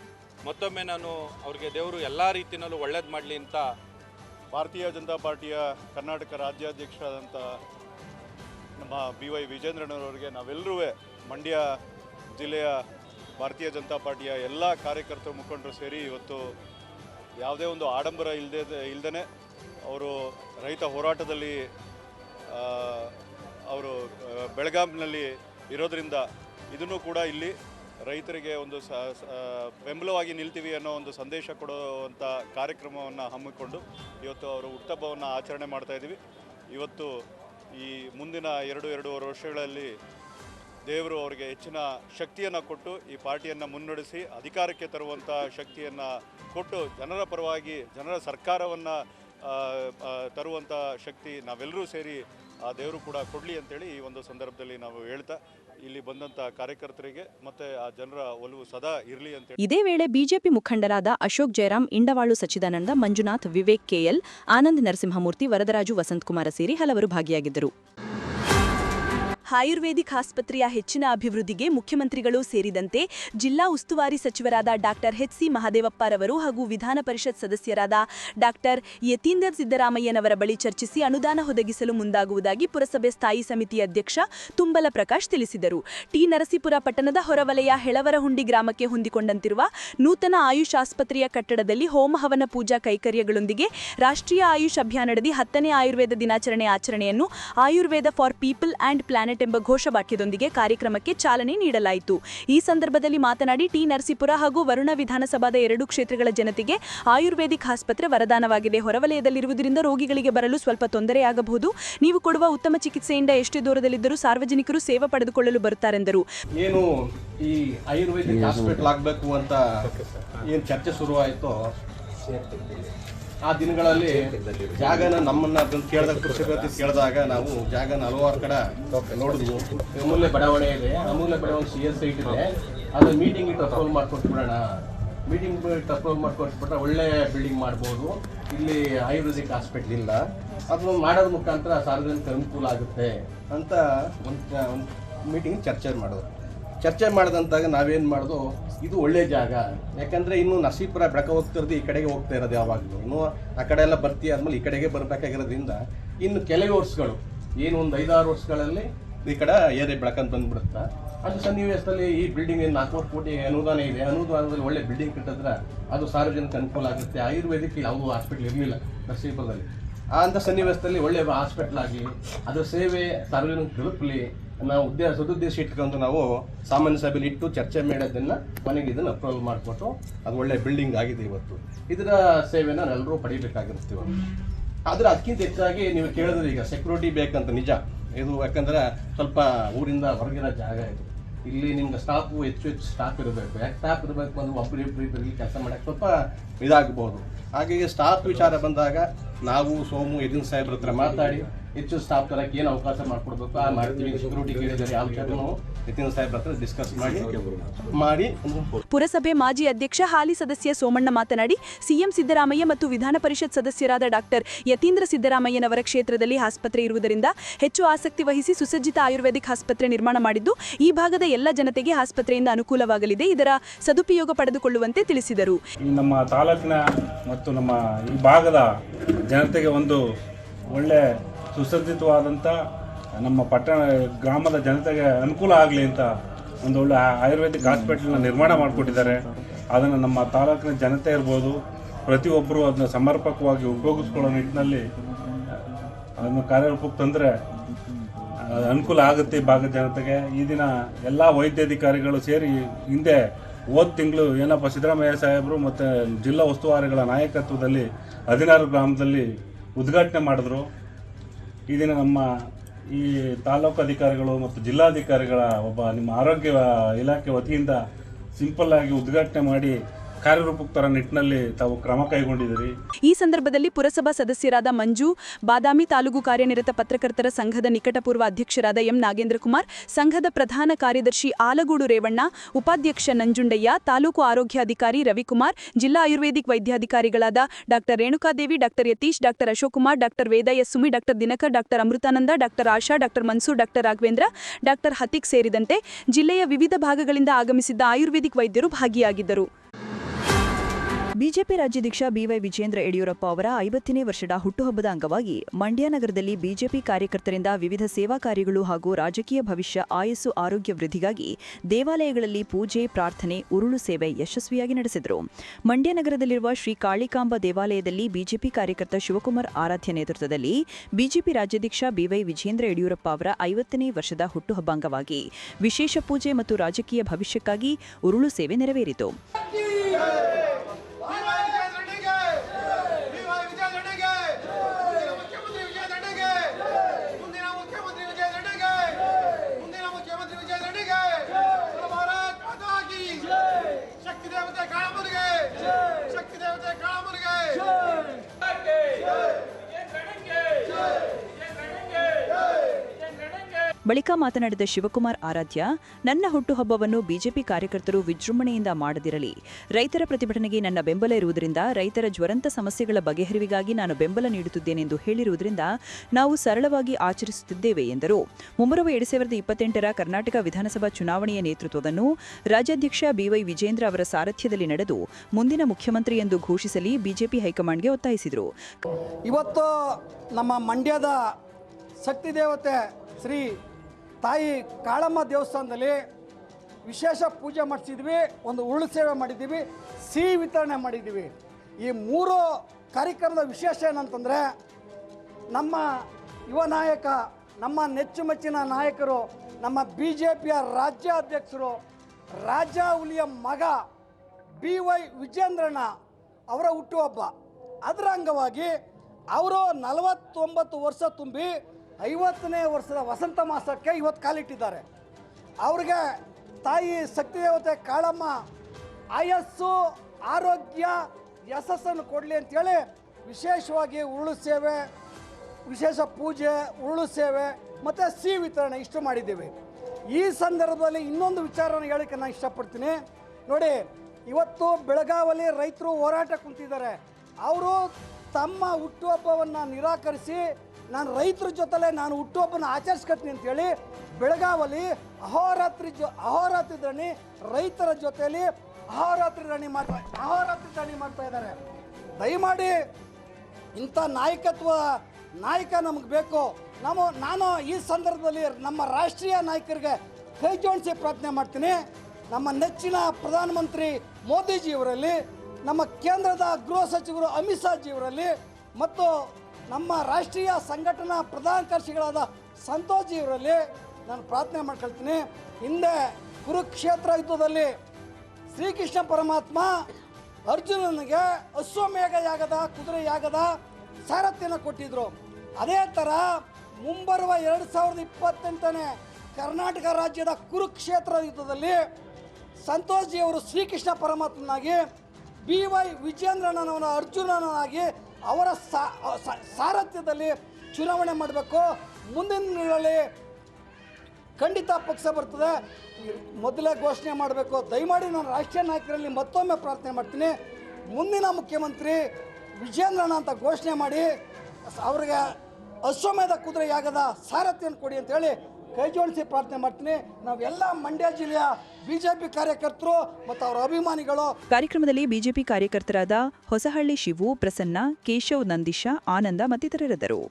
ಮತ್ತೊಮ್ಮೆ ನಾನು ಅವರಿಗೆ ದೇವರು ಎಲ್ಲ ರೀತಿಯಲ್ಲೂ ಒಳ್ಳೇದು ಮಾಡಲಿ ಅಂತ ಭಾರತೀಯ ಜನತಾ ಪಾರ್ಟಿಯ ಕರ್ನಾಟಕ ರಾಜ್ಯಾಧ್ಯಕ್ಷರಾದಂಥ ನಮ್ಮ ಬಿ ವೈ ವಿಜೇಂದ್ರಣ್ಣವರಿಗೆ ನಾವೆಲ್ಲರೂ ಮಂಡ್ಯ ಜಿಲ್ಲೆಯ ಭಾರತೀಯ ಜನತಾ ಪಾರ್ಟಿಯ ಎಲ್ಲ ಕಾರ್ಯಕರ್ತರು ಮುಖಂಡರು ಸೇರಿ ಇವತ್ತು ಯಾವುದೇ ಒಂದು ಆಡಂಬರ ಇಲ್ಲದೆ ಇಲ್ಲದೇ ಅವರು ರೈತ ಹೋರಾಟದಲ್ಲಿ ಅವರು ಬೆಳಗಾಂನಲ್ಲಿ ಇರೋದರಿಂದ ಇದನ್ನು ಕೂಡ ಇಲ್ಲಿ ರೈತರಿಗೆ ಒಂದು ಸ ಬೆಂಬಲವಾಗಿ ನಿಲ್ತೀವಿ ಅನ್ನೋ ಒಂದು ಸಂದೇಶ ಕೊಡುವಂಥ ಕಾರ್ಯಕ್ರಮವನ್ನು ಹಮ್ಮಿಕೊಂಡು ಇವತ್ತು ಅವರು ಹುಟ್ಟಹಬ್ಬವನ್ನು ಆಚರಣೆ ಮಾಡ್ತಾ ಇದ್ದೀವಿ. ಇವತ್ತು ಈ ಮುಂದಿನ ಎರಡು, ಎರಡೂವರೆ ವರ್ಷಗಳಲ್ಲಿ ದೇವರು ಅವರಿಗೆ ಹೆಚ್ಚಿನ ಶಕ್ತಿಯನ್ನು ಕೊಟ್ಟು ಈ ಪಾರ್ಟಿಯನ್ನು ಮುನ್ನಡೆಸಿ ಅಧಿಕಾರಕ್ಕೆ ತರುವಂಥ ಶಕ್ತಿಯನ್ನು ಕೊಟ್ಟು ಜನರ ಪರವಾಗಿ, ಜನರ ಸರ್ಕಾರವನ್ನು ತರುವಂಥ ಶಕ್ತಿ ನಾವೆಲ್ಲರೂ ಸೇರಿ ಆ ದೇವರು ಕೂಡ ಕೊಡಲಿ ಅಂತೇಳಿ ಈ ಒಂದು ಸಂದರ್ಭದಲ್ಲಿ ನಾವು ಹೇಳ್ತಾ, ಇಲ್ಲಿ ಬಂದಂತ ಕಾರ್ಯಕರ್ತರಿಗೆ ಮತ್ತೆ ಆ ಜನರ ಒಲವು ಸದಾ ಇರಲಿ ಅಂತ ಇದೇ ವೇಳೆ ಬಿಜೆಪಿ ಮುಖಂಡರಾದ ಅಶೋಕ್ ಜಯರಾಮ್ ಇಂಡವಾಳು ಸಚ್ಚಿದಾನಂದ, ಮಂಜುನಾಥ್, ವಿವೇಕ್ ಕೆಎಲ್ ಆನಂದ್ ನರಸಿಂಹಮೂರ್ತಿ, ವರದರಾಜು ವಸಂತಕುಮಾರ ಸೇರಿ ಹಲವರು ಭಾಗಿಯಾಗಿದ್ದರು. ಆಯುರ್ವೇದಿಕ್ ಆಸ್ಪತ್ರೆಯ ಹೆಚ್ಚಿನ ಅಭಿವೃದ್ಧಿಗೆ ಮುಖ್ಯಮಂತ್ರಿಗಳು ಸೇರಿದಂತೆ ಜಿಲ್ಲಾ ಉಸ್ತುವಾರಿ ಸಚಿವರಾದ ಡಾಕ್ಟರ್ ಎಚ್ಸಿ ಮಹದೇವಪ್ಪರವರು ಹಾಗೂ ವಿಧಾನ ಪರಿಷತ್ ಸದಸ್ಯರಾದ ಡಾಕ್ಟರ್ ಯತೀಂದರ್ ಸಿದ್ದರಾಮಯ್ಯನವರ ಬಳಿ ಚರ್ಚಿಸಿ ಅನುದಾನ ಒದಗಿಸಲು ಮುಂದಾಗುವುದಾಗಿ ಪುರಸಭೆ ಸ್ಥಾಯಿ ಸಮಿತಿ ಅಧ್ಯಕ್ಷ ತುಂಬಲ ಪ್ರಕಾಶ್ ತಿಳಿಸಿದರು. ಟಿ. ನರಸೀಪುರ ಪಟ್ಟಣದ ಹೊರವಲಯ ಹೆಳವರಹುಂಡಿ ಗ್ರಾಮಕ್ಕೆ ಹೊಂದಿಕೊಂಡಂತಿರುವ ನೂತನ ಆಯುಷ್ ಆಸ್ಪತ್ರೆಯ ಕಟ್ಟಡದಲ್ಲಿ ಹೋಮ ಹವನ ಪೂಜಾ ಕೈಕರ್ಯಗಳೊಂದಿಗೆ ರಾಷ್ಟ್ರೀಯ ಆಯುಷ್ ಅಭಿಯಾನದಡಿ ಹತ್ತನೇ ಆಯುರ್ವೇದ ದಿನಾಚರಣೆ ಆಚರಣೆಯನ್ನು Ayurveda for people and planet ಎಂಬ ಘೋಷವಾಕ್ಯದೊಂದಿಗೆ ಕಾರ್ಯಕ್ರಮಕ್ಕೆ ಚಾಲನೆ ನೀಡಲಾಯಿತು. ಈ ಸಂದರ್ಭದಲ್ಲಿ ಮಾತನಾಡಿ ಟಿ. ನರಸೀಪುರ ಹಾಗೂ ವರುಣ ವಿಧಾನಸಭಾದ ಎರಡು ಕ್ಷೇತ್ರಗಳ ಜನತೆಗೆ ಆಯುರ್ವೇದಿಕ್ ಆಸ್ಪತ್ರೆ ವರದಾನವಾಗಿದೆ. ಹೊರವಲಯದಲ್ಲಿರುವುದರಿಂದ ರೋಗಿಗಳಿಗೆ ಬರಲು ಸ್ವಲ್ಪ ತೊಂದರೆಯಾಗಬಹುದು ನೀವು ಕೊಡುವ ಉತ್ತಮ ಚಿಕಿತ್ಸೆಯಿಂದ ಎಷ್ಟೇ ದೂರದಲ್ಲಿದ್ದರೂ ಸಾರ್ವಜನಿಕರು ಸೇವೆ ಪಡೆದುಕೊಳ್ಳಲು ಬರುತ್ತಾರೆಂದರು. ಏನು ಈ ಆಯುರ್ವೇದಿಕ್ ಹಾಸ್ಪಿಟಲ್ ಆಗಬೇಕು ಅಂತ ಏನು ಚರ್ಚೆ ಶುರುವಾಯಿತು? ಆ ದಿನಗಳಲ್ಲಿ ಜಾಗನ ನಮ್ಮನ್ನ ಕೇಳಿದಾಗ, ಕೃಷಿ ಕೇಳಿದಾಗ ನಾವು ಜಾಗನ ಹಲವಾರು ಕಡೆ ನೋಡಿದ್ವು. ಅಮೂಲ್ಯ ಬಡಾವಣೆ ಇದೆ. ಅಮೂಲ್ಯ ಬಡಾವಣೆ ಸಿ ಎಸ್ ಐಟ್ ಇದೆ. ಅದು ಮೀಟಿಂಗ್ ಇಟ್ಟು ಅಪ್ರೂವಲ್ ಮಾಡ್ಕೊಟ್ಬಿಡೋಣ. ಮೀಟಿಂಗ್ ಇಟ್ಟು ಅಪ್ರೂವಲ್ ಮಾಡ್ಕೊಟ್ಬಿಟ್ರೆ ಒಳ್ಳೆ ಬಿಲ್ಡಿಂಗ್ ಮಾಡ್ಬೋದು. ಇಲ್ಲಿ ಆಯುರ್ವೇದಿಕ್ ಹಾಸ್ಪಿಟ್ಲ್ ಇಲ್ಲ. ಅದನ್ನು ಮಾಡೋದ್ರ ಮುಖಾಂತರ ಸಾರ್ವಜನಿಕ ಅನುಕೂಲ ಆಗುತ್ತೆ ಅಂತ ಒಂದು ಮೀಟಿಂಗ್ ಚರ್ಚೆ ಮಾಡೋದು. ಚರ್ಚೆ ಮಾಡಿದಂತಾಗ ನಾವೇನು ಮಾಡೋದು? ಇದು ಒಳ್ಳೆ ಜಾಗ. ಯಾಕಂದರೆ ಇನ್ನು ನಸೀಪುರ ಬೆಳಕ ಹೋಗ್ತಿರೋದು ಈ ಕಡೆಗೆ ಹೋಗ್ತಾ ಇರೋದು ಯಾವಾಗಲೂ. ಇನ್ನು ಆ ಕಡೆ ಎಲ್ಲ ಬರ್ತಿ ಆದ್ಮೇಲೆ ಈ ಕಡೆಗೆ ಬರಬೇಕಾಗಿರೋದ್ರಿಂದ ಇನ್ನು ಕೆಲವೇ ವರ್ಷಗಳು, ಏನು ಒಂದು ಐದಾರು ವರ್ಷಗಳಲ್ಲಿ ಈ ಕಡೆ ಏರಿ ಬೆಳಕಂತ ಬಂದ್ಬಿಡುತ್ತೆ. ಅದು ಸನ್ನಿವೇಶದಲ್ಲಿ ಈ ಬಿಲ್ಡಿಂಗ್ ಏನು ನಾಲ್ಕೂವರೆ ಕೋಟಿ ಅನುದಾನ ಇದೆ. ಅನುದಾನದಲ್ಲಿ ಒಳ್ಳೆ ಬಿಲ್ಡಿಂಗ್ ಕಟ್ಟಿದ್ರೆ ಅದು ಸಾರ್ವಜನಿಕ ಅನುಕೂಲ ಆಗುತ್ತೆ. ಆಯುರ್ವೇದಿಕ್ ಯಾವುದೂ ಹಾಸ್ಪಿಟ್ಲ್ ಇರಲಿಲ್ಲ ನರಸೀಪುರದಲ್ಲಿ. ಆ ಅಂತ ಸನ್ನಿವೇಶದಲ್ಲಿ ಒಳ್ಳೆ ಹಾಸ್ಪಿಟ್ಲ್ ಆಗಲಿ, ಅದರ ಸೇವೆ ಸಾರ್ವಜನಿಕ ತಲುಪಲಿ ನಾವು ಉದ್ದೇಶ, ಸದುದ್ದೇಶ ಇಟ್ಕೊಂಡು ನಾವು ಸಾಮಾನ್ಯ ಸಭೆಯಲ್ಲಿ ಇಟ್ಟು ಚರ್ಚೆ ಮಾಡೋದನ್ನು ಮನೆಗೆ ಇದನ್ನು ಅಪ್ರೂವಲ್ ಮಾಡಿಕೊಟ್ಟು ಅದು ಒಳ್ಳೆ ಬಿಲ್ಡಿಂಗ್ ಆಗಿದೆ ಇವತ್ತು. ಇದರ ಸೇವೆನ ನಾವೆಲ್ಲರೂ ಪಡಿಬೇಕಾಗಿರುತ್ತೆ ಇವತ್ತು. ಆದ್ರೆ ಅದಕ್ಕಿಂತ ಹೆಚ್ಚಾಗಿ ನೀವು ಕೇಳಿದ್ರೆ ಈಗ ಸೆಕ್ಯೂರಿಟಿ ಬೇಕಂತ ನಿಜ. ಇದು ಯಾಕಂದ್ರೆ ಸ್ವಲ್ಪ ಊರಿಂದ ಹೊರಗಿರೋ ಜಾಗ ಇದು. ಇಲ್ಲಿ ನಿಮ್ಗೆ ಸ್ಟಾಫು ಹೆಚ್ಚು ಹೆಚ್ಚು ಸ್ಟಾಫ್ ಇರಬೇಕು. ಯಾಕೆ ಸ್ಟಾಫ್ ಇರಬೇಕು ಅಂದ್ರೆ ಒಬ್ಬರು ಇಬ್ಬರು ಕೆಲಸ ಮಾಡಕ್ಕೆ ಸ್ವಲ್ಪ ಇದಾಗಬಹುದು ಹಾಗಾಗಿ ಸ್ಟಾಫ್ ವಿಚಾರ ಬಂದಾಗ ನಾವು ಸೋಮು ಯದಿನ್ ಸಾಹೇಬ್ರ ಹತ್ರ ಮಾತಾಡಿ ಹೆಚ್ಚು ಸ್ಟಾಫ್ ತರಕ್ಕೆ ಏನು ಅವಕಾಶ ಮಾಡಿಕೊಡ್ಬೇಕು ಆ ಮಾಡ್ತೀವಿ ಸೆಕ್ಯೂರಿಟಿ ಕೇಳಿದರೆ ಯಾವ ವಿಚಾರ ನಾವು ಸಾಹೇಬ್ ಸಾಹೇಬ್ರ ಹತ್ರ ಡಿಸ್ಕಸ್ ಮಾಡಿ ಮಾಡಿ ಪುರಸಭೆ ಮಾಜಿ ಅಧ್ಯಕ್ಷ ಹಾಲಿ ಸದಸ್ಯ ಸೋಮಣ್ಣ ಮಾತನಾಡಿ ಸಿಎಂ ಸಿದ್ದರಾಮಯ್ಯ ಮತ್ತು ವಿಧಾನ ಪರಿಷತ್ ಸದಸ್ಯರಾದ ಡಾಕ್ಟರ್ ಯತೀಂದ್ರ ಸಿದ್ದರಾಮಯ್ಯನವರ ಕ್ಷೇತ್ರದಲ್ಲಿ ಆಸ್ಪತ್ರೆ ಇರುವುದರಿಂದ ಹೆಚ್ಚು ಆಸಕ್ತಿ ವಹಿಸಿ ಸುಸಜ್ಜಿತ ಆಯುರ್ವೇದಿಕ್ ಆಸ್ಪತ್ರೆ ನಿರ್ಮಾಣ ಮಾಡಿದ್ದು ಈ ಭಾಗದ ಎಲ್ಲ ಜನತೆಗೆ ಆಸ್ಪತ್ರೆಯಿಂದ ಅನುಕೂಲವಾಗಲಿದೆ ಇದರ ಸದುಪಯೋಗ ಪಡೆದುಕೊಳ್ಳುವಂತೆ ತಿಳಿಸಿದರು. ನಮ್ಮ ತಾಲೂಕಿನ ಮತ್ತು ನಮ್ಮ ಈ ಭಾಗದ ಜನತೆಗೆ ಒಂದು ಒಳ್ಳೆ ಸುಸಜ್ಜಿತವಾದಂಥ ನಮ್ಮ ಪಟ್ಟಣ ಗ್ರಾಮದ ಜನತೆಗೆ ಅನುಕೂಲ ಆಗಲಿ ಅಂತ ಒಂದು ಒಳ್ಳೆ ಆಯುರ್ವೇದಿಕ್ ಹಾಸ್ಪಿಟಲ್ನ ನಿರ್ಮಾಣ ಮಾಡಿಕೊಟ್ಟಿದ್ದಾರೆ. ಅದನ್ನು ನಮ್ಮ ತಾಲೂಕಿನ ಜನತೆ ಇರ್ಬೋದು, ಪ್ರತಿಯೊಬ್ಬರು ಅದನ್ನ ಸಮರ್ಪಕವಾಗಿ ಉಪಯೋಗಿಸ್ಕೊಳ್ಳೋ ನಿಟ್ಟಿನಲ್ಲಿ ಅದನ್ನು ಕಾರ್ಯರೂಪಕ್ಕೆ ತಂದರೆ ಅನುಕೂಲ ಆಗುತ್ತೆ ಭಾಗದ ಜನತೆಗೆ. ಈ ದಿನ ಎಲ್ಲ ವೈದ್ಯಾಧಿಕಾರಿಗಳು ಸೇರಿ ಹಿಂದೆ ಹೋದ ತಿಂಗಳು ಏನಪ್ಪ ಸಿದ್ದರಾಮಯ್ಯ ಸಾಹೇಬರು ಮತ್ತು ಜಿಲ್ಲಾ ಉಸ್ತುವಾರಿಗಳ ನಾಯಕತ್ವದಲ್ಲಿ ಹದಿನಾರು ಗ್ರಾಮದಲ್ಲಿ ಉದ್ಘಾಟನೆ ಮಾಡಿದ್ರು. ಈ ದಿನ ನಮ್ಮ ಈ ತಾಲೂಕು ಅಧಿಕಾರಿಗಳು ಮತ್ತು ಜಿಲ್ಲಾಧಿಕಾರಿಗಳ ಒಬ್ಬ ನಿಮ್ಮ ಆರೋಗ್ಯ ಇಲಾಖೆ ವತಿಯಿಂದ ಸಿಂಪಲ್ ಆಗಿ ಉದ್ಘಾಟನೆ ಮಾಡಿ ಈ ಸಂದರ್ಭದಲ್ಲಿ ಪುರಸಭಾ ಸದಸ್ಯರಾದ ಮಂಜು, ಬಾದಾಮಿ ತಾಲೂಕು ಕಾರ್ಯನಿರತ ಪತ್ರಕರ್ತರ ಸಂಘದ ನಿಕಟಪೂರ್ವ ಅಧ್ಯಕ್ಷರಾದ ಎಂ ನಾಗೇಂದ್ರ ಕುಮಾರ್, ಸಂಘದ ಪ್ರಧಾನ ಕಾರ್ಯದರ್ಶಿ ಆಲಗೂಡು ರೇವಣ್ಣ, ಉಪಾಧ್ಯಕ್ಷ ನಂಜುಂಡಯ್ಯ, ತಾಲೂಕು ಆರೋಗ್ಯಾಧಿಕಾರಿ ರವಿಕುಮಾರ್, ಜಿಲ್ಲಾ Ayurvedic ವೈದ್ಯಾಧಿಕಾರಿಗಳಾದ doctor Renukadevi doctor Yathish doctor Ashok Kumar doctor Veda S Sumi doctor Dinakar doctor Amritananda doctor Asha doctor Mansoor doctor Raghavendra doctor Hatik ಸೇರಿದಂತೆ ಜಿಲ್ಲೆಯ ವಿವಿಧ ಭಾಗಗಳಿಂದ ಆಗಮಿಸಿದ್ದ ಆಯುರ್ವೇದಿಕ್ ವೈದ್ಯರು ಭಾಗಿಯಾಗಿದ್ದರು. ಬಿಜೆಪಿ ರಾಜ್ಯಾಧ್ಯಕ್ಷ ಬಿವೈ ವಿಜೇಂದ್ರ ಯಡಿಯೂರಪ್ಪ ಅವರ ಐವತ್ತನೇ ವರ್ಷದ ಹುಟ್ಟುಹಬ್ಬದ ಅಂಗವಾಗಿ ಮಂಡ್ಯ ನಗರದಲ್ಲಿ ಬಿಜೆಪಿ ಕಾರ್ಯಕರ್ತರಿಂದ ವಿವಿಧ ಸೇವಾ ಕಾರ್ಯಗಳು ಹಾಗೂ ರಾಜಕೀಯ ಭವಿಷ್ಯ, ಆಯಸ್ಸು, ಆರೋಗ್ಯ ವೃದ್ಧಿಗಾಗಿ ದೇವಾಲಯಗಳಲ್ಲಿ ಪೂಜೆ, ಪ್ರಾರ್ಥನೆ, ಉರುಳು ಸೇವೆ ಯಶಸ್ವಿಯಾಗಿ ನಡೆಸಿದರು. ಮಂಡ್ಯ ನಗರದಲ್ಲಿರುವ ಶ್ರೀ ಕಾಳಿಕಾಂಬ ದೇವಾಲಯದಲ್ಲಿ ಬಿಜೆಪಿ ಕಾರ್ಯಕರ್ತ ಶಿವಕುಮಾರ್ ಆರಾಧ್ಯ ನೇತೃತ್ವದಲ್ಲಿ ಬಿಜೆಪಿ ರಾಜ್ಯಾಧ್ಯಕ್ಷ ಬಿವೈ ವಿಜೇಂದ್ರ ಯಡಿಯೂರಪ್ಪ ಅವರ ಐವತ್ತನೇ ವರ್ಷದ ಹುಟ್ಟುಹಬ್ಬ ಅಂಗವಾಗಿ ವಿಶೇಷ ಪೂಜೆ ಮತ್ತು ರಾಜಕೀಯ ಭವಿಷ್ಯಕ್ಕಾಗಿ ಉರುಳು ಸೇವೆ ನೆರವೇರಿತು ಶಕ್ತಿ ದೇವತೆ ಕಾಳಮುರಿಗೆ ಶಕ್ತಿ ದೇವತೆ ಕಾಳಮುರಿಗೆ ಬಳಿಕ ಮಾತನಾಡಿದ ಶಿವಕುಮಾರ್ ಆರಾಧ್ಯ, ನನ್ನ ಹುಟ್ಟುಹಬ್ಬವನ್ನು ಬಿಜೆಪಿ ಕಾರ್ಯಕರ್ತರು ವಿಜೃಂಭಣೆಯಿಂದ ಮಾಡದಿರಲಿ. ರೈತರ ಪ್ರತಿಭಟನೆಗೆ ನನ್ನ ಬೆಂಬಲ ಇರುವುದರಿಂದ, ರೈತರ ಜ್ವರಂತ ಸಮಸ್ಯೆಗಳ ಬಗೆಹರಿವಿಗಾಗಿ ನಾನು ಬೆಂಬಲ ನೀಡುತ್ತಿದ್ದೇನೆಂದು ಹೇಳಿರುವುದರಿಂದ ನಾವು ಸರಳವಾಗಿ ಆಚರಿಸುತ್ತಿದ್ದೇವೆ, ಎಂದರು. ಮುಂಬರುವ ಎರಡು ಸಾವಿರದ ಇಪ್ಪತ್ತೆಂಟರ ಕರ್ನಾಟಕ ವಿಧಾನಸಭಾ ಚುನಾವಣೆಯ ನೇತೃತ್ವವನ್ನು ರಾಜ್ಯಾಧ್ಯಕ್ಷ ಬಿವೈ ವಿಜೇಂದ್ರ ಅವರ ಸಾರಥ್ಯದಲ್ಲಿ ನಡೆದು, ಮುಂದಿನ ಮುಖ್ಯಮಂತ್ರಿ ಎಂದು ಘೋಷಿಸಲಿ ಬಿಜೆಪಿ ಹೈಕಮಾಂಡ್ಗೆ ಒತ್ತಾಯಿಸಿದರು. ಇವತ್ತು ನಮ್ಮ ಮಂಡ್ಯದ ಶಕ್ತಿ ದೇವತೆ ಶ್ರೀ ತಾಯಿ ಕಾಳಮ್ಮ ದೇವಸ್ಥಾನದಲ್ಲಿ ವಿಶೇಷ ಪೂಜೆ ಮಾಡಿಸಿದ್ವಿ, ಒಂದು ಉರುಳು ಸೇವೆ ಮಾಡಿದ್ದೀವಿ, ಸಿಹಿ ವಿತರಣೆ ಮಾಡಿದ್ದೀವಿ. ಈ ಮೂರು ಕಾರ್ಯಕ್ರಮದ ವಿಶೇಷ ಏನಂತಂದರೆ, ನಮ್ಮ ಯುವ ನಾಯಕ, ನಮ್ಮ ನೆಚ್ಚುಮೆಚ್ಚಿನ ನಾಯಕರು, ನಮ್ಮ ಬಿ ಜೆ ಪಿಯ ರಾಜ್ಯಾಧ್ಯಕ್ಷರು, ರಾಜ ಹುಲಿಯ ಮಗ ಬಿ ವೈ ವಿಜೇಂದ್ರಣ್ಣ ಅವರ ಹುಟ್ಟುಹಬ್ಬ. ಅದರ ಅಂಗವಾಗಿ, ಅವರು ನಲವತ್ತೊಂಬತ್ತು ವರ್ಷ ತುಂಬಿ ಐವತ್ತನೇ ವರ್ಷದ ವಸಂತ ಮಾಸಕ್ಕೆ ಇವತ್ತು ಕಾಲಿಟ್ಟಿದ್ದಾರೆ. ಅವ್ರಿಗೆ ತಾಯಿ ಶಕ್ತಿ ದೇವತೆ ಕಾಳಮ್ಮ ಆಯಸ್ಸು, ಆರೋಗ್ಯ, ಯಶಸ್ಸನ್ನು ಕೊಡಲಿ ಅಂತೇಳಿ ವಿಶೇಷವಾಗಿ ಉರುಳು ಸೇವೆ, ವಿಶೇಷ ಪೂಜೆ ಉರುಳು ಸೇವೆ, ಮತ್ತು ಸಿಹಿ ವಿತರಣೆ ಇಷ್ಟು ಮಾಡಿದ್ದೀವಿ. ಈ ಸಂದರ್ಭದಲ್ಲಿ ಇನ್ನೊಂದು ವಿಚಾರನ ಹೇಳಕ್ಕೆ ನಾನು ಇಷ್ಟಪಡ್ತೀನಿ. ನೋಡಿ, ಇವತ್ತು ಬೆಳಗಾವಲ್ಲಿ ರೈತರು ಹೋರಾಟ ಕುಂತಿದ್ದಾರೆ. ಅವರು ತಮ್ಮ ಹುಟ್ಟುಹಬ್ಬವನ್ನು ನಿರಾಕರಿಸಿ ನಾನು ರೈತರ ಜೊತೆಲೆ ನಾನು ಹುಟ್ಟುಹಬ್ಬನ ಆಚರಿಸ್ಕೊತೀನಿ ಅಂತೇಳಿ ಬೆಳಗಾವಲ್ಲಿ ಅಹೋರಾತ್ರಿ ಜೊ ಅಹೋರಾತ್ರಿ ದಣಿ ರೈತರ ಜೊತೆಯಲ್ಲಿ ಅಹೋರಾತ್ರಿ ದಣಿ ಮಾಡ್ತಾ ಅಹೋರಾತ್ರಿ ದಣಿ ಮಾಡ್ತಾ ಇದ್ದಾರೆ. ದಯಮಾಡಿ ಇಂಥ ನಾಯಕತ್ವ, ನಾಯಕ ನಮಗೆ ಬೇಕು. ನಾವು ನಾನು ಈ ಸಂದರ್ಭದಲ್ಲಿ ನಮ್ಮ ರಾಷ್ಟ್ರೀಯ ನಾಯಕರಿಗೆ ಕೈ ಜೋಡಿಸಿ ಪ್ರಾರ್ಥನೆ ಮಾಡ್ತೀನಿ. ನಮ್ಮ ನೆಚ್ಚಿನ ಪ್ರಧಾನಮಂತ್ರಿ ಮೋದಿಜಿಯವರಲ್ಲಿ ನಮ್ಮ ಕೇಂದ್ರದ ಗೃಹ ಸಚಿವರು ಅಮಿತ್ ಶಾಜಿಯವರಲ್ಲಿ ಮತ್ತು ನಮ್ಮ ರಾಷ್ಟ್ರೀಯ ಸಂಘಟನಾ ಪ್ರಧಾನ ಕಾರ್ಯದರ್ಶಿಗಳಾದ ಸಂತೋಷ್ ಜಿಯವರಲ್ಲಿ ನಾನು ಪ್ರಾರ್ಥನೆ ಮಾಡ್ಕೊಳ್ತೀನಿ. ಹಿಂದೆ ಕುರುಕ್ಷೇತ್ರ ಯುದ್ಧದಲ್ಲಿ ಶ್ರೀಕೃಷ್ಣ ಪರಮಾತ್ಮ ಅರ್ಜುನನಿಗೆ ಅಶ್ವಮೇಘ ಯಾಗದ, ಕುದುರೆ ಯಾಗದ ಸಾರಥ್ಯನ ಕೊಟ್ಟಿದ್ರು. ಅದೇ ಥರ ಮುಂಬರುವ ಎರಡು ಸಾವಿರದ ಇಪ್ಪತ್ತೆಂಟನೇ ಕರ್ನಾಟಕ ರಾಜ್ಯದ ಕುರುಕ್ಷೇತ್ರ ಯುದ್ಧದಲ್ಲಿ ಸಂತೋಷ್ ಜಿ ಅವರು ಶ್ರೀಕೃಷ್ಣ ಪರಮಾತ್ಮನಾಗಿ, ಬಿ ವೈ ವಿಜೇಂದ್ರಣ್ಣನವರ ಅರ್ಜುನನಾಗಿ ಅವರ ಸಾರಥ್ಯದಲ್ಲಿ ಚುನಾವಣೆ ಮಾಡಬೇಕು. ಮುಂದಿನ ದಿನಗಳಲ್ಲಿ ಖಂಡಿತ ಪಕ್ಷ ಬರ್ತದೆ. ಮೊದಲೇ ಘೋಷಣೆ ಮಾಡಬೇಕು. ದಯಮಾಡಿ ನಾನು ರಾಷ್ಟ್ರೀಯ ನಾಯಕರಲ್ಲಿ ಮತ್ತೊಮ್ಮೆ ಪ್ರಾರ್ಥನೆ ಮಾಡ್ತೀನಿ. ಮುಂದಿನ ಮುಖ್ಯಮಂತ್ರಿ ವಿಜೇಂದ್ರಣ್ಣ ಅಂತ ಘೋಷಣೆ ಮಾಡಿ, ಅವ್ರಿಗೆ ಅಶ್ವಮೇಧ ಕುದುರೆ ಯಾಗದ ಸಾರಥ್ಯವನ್ನು ಕೊಡಿ ಅಂತೇಳಿ ಕೈ ಜೋಡಿಸಿ ಪ್ರಾರ್ಥನೆ ಮಾಡ್ತೀನಿ. ನಾವೆಲ್ಲ ಮಂಡ್ಯ ಜಿಲ್ಲೆಯ ಬಿಜೆಪಿ ಕಾರ್ಯಕರ್ತರು ಮತ್ತು ಅವರ ಅಭಿಮಾನಿಗಳು. ಕಾರ್ಯಕ್ರಮದಲ್ಲಿ ಬಿಜೆಪಿ ಕಾರ್ಯಕರ್ತರಾದ ಹೊಸಹಳ್ಳಿ ಶಿವು, ಪ್ರಸನ್ನ, ಕೇಶವ್ ನಂದೀಶ, ಆನಂದ ಮತ್ತಿತರರಿದ್ದರು.